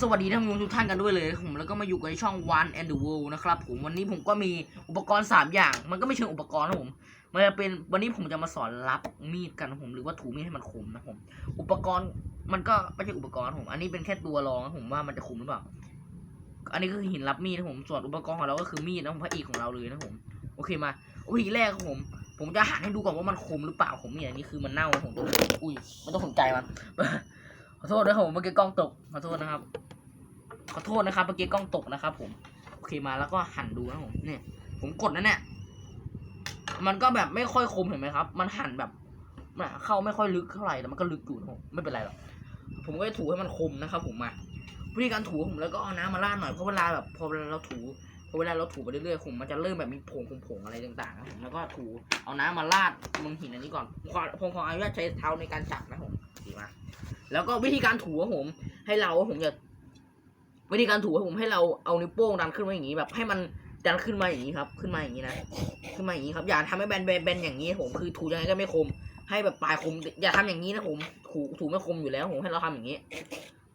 สวัสดีท่านผู้ชมทุกท่านกันด้วยเลยผมแล้วก็มาอยู่ในช่อง One and the World นะครับผมวันนี้ผมก็มีอุปกรณ์ 3 อย่าง มันก็ไม่เชิงอุปกรณ์นะผมมันจะเป็นวันนี้ผมจะมาสอนรับมีดกันนะผมหรือว่าถูมีดให้มันคมนะผมอุปกรณ์มันก็ไม่ใช่อุปกรณ์ผม อันนี้เป็นแค่ตัวรองนะผมว่ามันจะคมหรือเปล่า อันนี้ก็คือหินรับมีดนะผมส่วนอุปกรณ์ของเราก็คือมีดนะผมพระเอกของเราเลยนะผมโอเคมาวิธีแรกครับผมผมจะหันให้ดูก่อนว่ามันคมหรือเปล่าผมเนี่ยนนี้คือมันเน่าผมตัวอุ้ยมันต้องสนใจมัน อโทษนะครับผมเมื่อกี้กล้องตกขอโทษนะครับ ขอโทษนะครับเมื่อกี้กล้องตกนะครับ ผมโอเคมาแล้วก็หันดูนะผมเนี่ย ผมกดนะเนี่ยมันก็แบบไม่ค่อยคมเห็นไหมครับ มันหันแบบเข้าไม่ค่อยลึกเท่าไหร่แต่มันก็ลึกอยู่นะผมไม่เป็นไรหรอกผมก็จะถูให้มันคมนะครับ ผมมาวิธีการถูผมแล้วก็เอาน้ำมาราดหน่อยเพราะเวลาแบบพอเวลาเราถูพอเวลาเราถูไปเรื่อยๆผมมันจะเริ่มแบบมีผงผงอะไรต่างๆนะผมแล้วก็ถูเอาน้ำมาราดบนหินอันนี้ก่อนผมขออนุญาตใช้เท้าในการจับนะผมดีมาก แล้วก็วิธีการถูของผม ให้เราผมจะวิธีการถูของผมให้เราเอานิ้วโป้งดันขึ้นมาอย่างนี้แบบ ให้มันดันขึ้นมาอย่างนี้ครับ ขึ้นมาอย่างนี้นะขึ้นมาอย่างนี้ครับอย่าทำให้แบนแบนแบนอย่างนี้ผมคือถูยังไงก็ไม่คม ให้แบบปลายคม อย่าทำอย่างนี้นะผมถูถูไม่คมอยู่แล้วผมให้เราทำอย่างนี้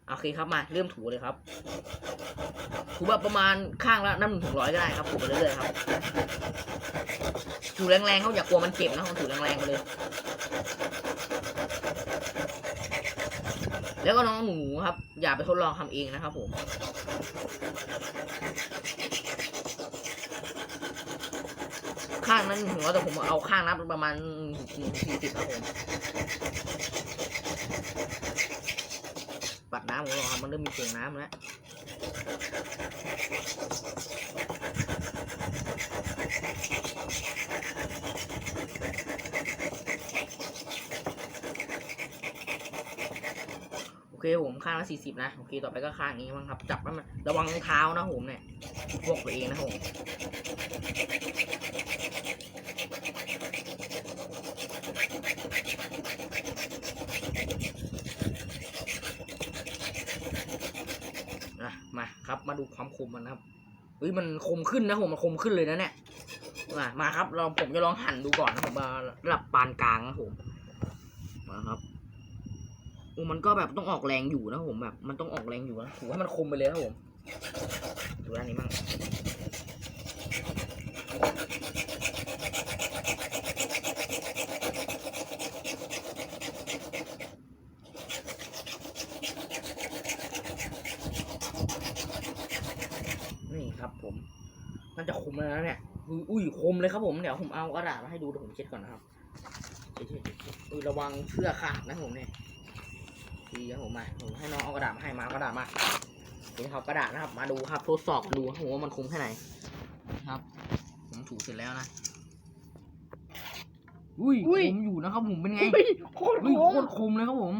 โอเคครับมาเริ่มถูเลยครับ ถูแบบประมาณข้างละน้ำหนึ่งถึงร้อยก็ได้ครับถูไปเรื่อยๆครับถูแรงๆเขาอย่ากลัวมันเจ็บนะถูแรงๆไปเลย แล้วก็น้องหนูครับ อย่าไปทดลองทำเองนะครับผมข้างนั้นหัวแต่ผมเอาข้างนับประมาณสี่สิบครับผมปัดน้ำของเราครับมันเริ่มมีเสียงน้ำแล้ว เคผมข้างละสี่สิบนะโอเคต่อไปก็ข้างนี้บ้างครับ จับให้มันระวังเท้านะผมเนี่ยพวกตัวเองนะผมนะมาครับมาดูความคมมันนะครับเฮ้ยมันคมขึ้นนะผมมันคมขึ้นเลยนะเนี่ยมามาครับเราผมจะลองหั่นดูก่อนนะผมมาระดับปานกลางนะผมมาครับ มันก็แบบต้องออกแรงอยู่นะผมแบบมันต้องออกแรงอยู่นะถือว่ามันคมไปเลยครับผมดูด้านนี้มั่งนี่ครับผมมันจะคมแล้วเนี่ยอุ้ยอุ้ยคมเลยครับผมเดี๋ยวผมเอากระดาษมาให้ดูเดี๋ยวผมเช็ดก่อนนะครับเช็ดเช็ดเช็ดเช็ดอุ้ยระวังเชือกขาดนะผมเนี่ย ดีครับผมมาผมให้น้องเอากระดาษมาให้มาเอากระดาษมานี่ครับกระดาษนะครับ มาดูครับทดสอบดูครับผมว่ามันคมแค่ไหนนะครับ ผมถูเสร็จแล้วนะอุ้ยอุ้ยคมอยู่นะครับผมเป็นไงเฮ้ยโคตรเฮ้ยโคโคตรคมเลยครับผม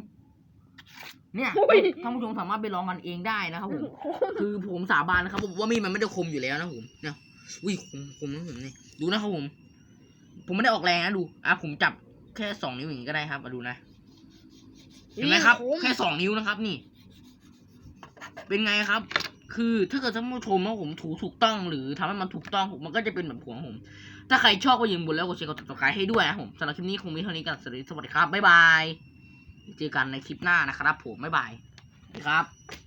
เนี่ยโอ้ยท่านผู้ชมสามารถไปลองกันเองได้นะครับผมคือผมสาบานนะครับผมว่ามีดมันไม่ได้คมอยู่แล้วนะผมเนี่ยอุ้ยคมคมนะผมนี่ดูนะครับผม ผมไม่ได้ออกแรงนะดูอะผมจับแค่สองนิ้วอย่างนี้ก็ได้ครับมาดูนะ เห็นไหมครับ แค่สองนิ้วนะครับ นี่ เป็นไงครับ คือถ้าเกิดท่านผู้ชมว่าผมถูถูกต้อง หรือทำให้มันถูกต้องผมมันก็จะเป็นแบบของผม ถ้าใครชอบก็อยิงบนแล้วกดแชร์กดติดตามให้ด้วยนะครับผมสำหรับคลิปนี้คงมีเท่านี้กันสวัสดีสวัสดีครับบ๊ายบายเจอกันในคลิปหน้านะครับ ผมบ๊ายบายสวัสดีครับ